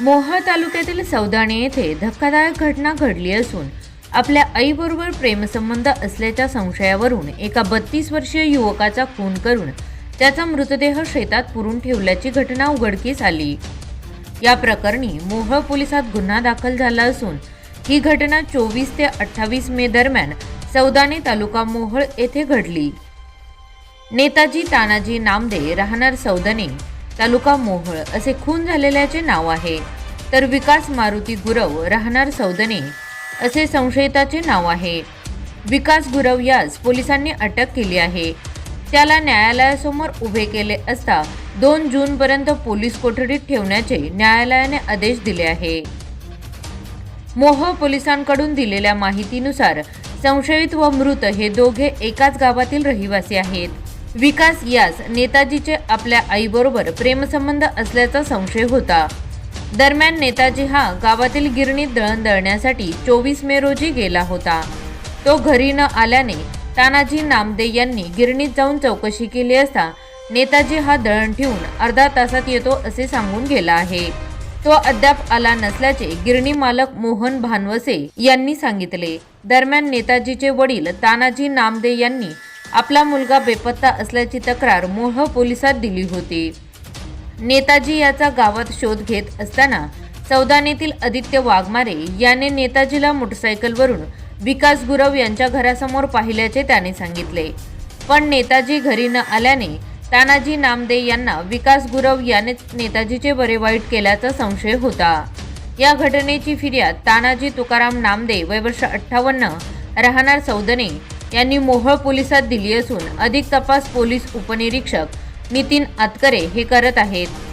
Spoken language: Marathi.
मोहोळ तालुक्यातील सौदाणे येथे धक्कादायक घटना घडली असून आपल्या आईबरोबर प्रेमसंबंध असल्याच्या संशयावरून एका बत्तीस वर्षीय युवकाचा खून करून त्याचा मृतदेह शेतात पुरून ठेवल्याची घटना उघडकीस आली. या प्रकरणी मोहोळ पोलिसात गुन्हा दाखल झाला असून ही घटना चोवीस ते अठ्ठावीस मे दरम्यान सौदाणे तालुका मोहोळ येथे घडली. नेताजी तानाजी नामदे राहणार सौदने तालुका मोहोळ असे खून झालेल्याचे नाव आहे. तर विकास मारुती गुरव राहणार सौदने असे संशयिताचे नाव आहे. विकास गुरव यास पोलिसांनी अटक केली आहे. त्याला न्यायालयासमोर उभे केले असता दोन जूनपर्यंत पोलीस कोठडीत ठेवण्याचे न्यायालयाने आदेश दिले आहे. मोह पोलिसांकडून दिलेल्या माहितीनुसार संशयित व मृत हे दोघे एकाच गावातील रहिवासी आहेत. विकास यास नेताजीचे आपल्या आईबरोबर प्रेमसंबंध असल्याचा संशय होता. दरम्यान नेताजी हा गावातील गिरणीत दळण दळण्यासाठी चोवीस मे रोजी गेला होता. तो घरी न आल्याने तानाजी नामदे यांनी गिरणीत जाऊन चौकशी केली असता नेताजी हा दळण ठेवून अर्धा तासात येतो असे सांगून गेला आहे. तो अद्याप आला नसल्याचे गिरणी मालक मोहन भानवसे यांनी सांगितले. दरम्यान नेताजीचे वडील तानाजी नामदे यांनी आपला मुलगा बेपत्ता असल्याची तक्रार मोह पोलिसात दिली होती. नेताजी याचा गावात शोध घेत असताना सौदानेतील आदित्य वाघमारे याने नेताजीला मोटरसायकलवरून विकास गुरव यांच्या घरासमोर पाहिल्याचे त्याने सांगितले. पण नेताजी घरी न आल्याने तानाजी नामदे यांना विकास गुरव यानेच नेताजीचे बरे वाईट केल्याचा संशय होता. या घटनेची फिर्याद तानाजी तुकाराम नामदे वय वर्ष अठ्ठावन्न राहणार सौदने यांनी मोहोळ पोलिसात दिली असून अधिक तपास पोलीस उपनिरीक्षक नितीन आतकरे हे करत आहेत.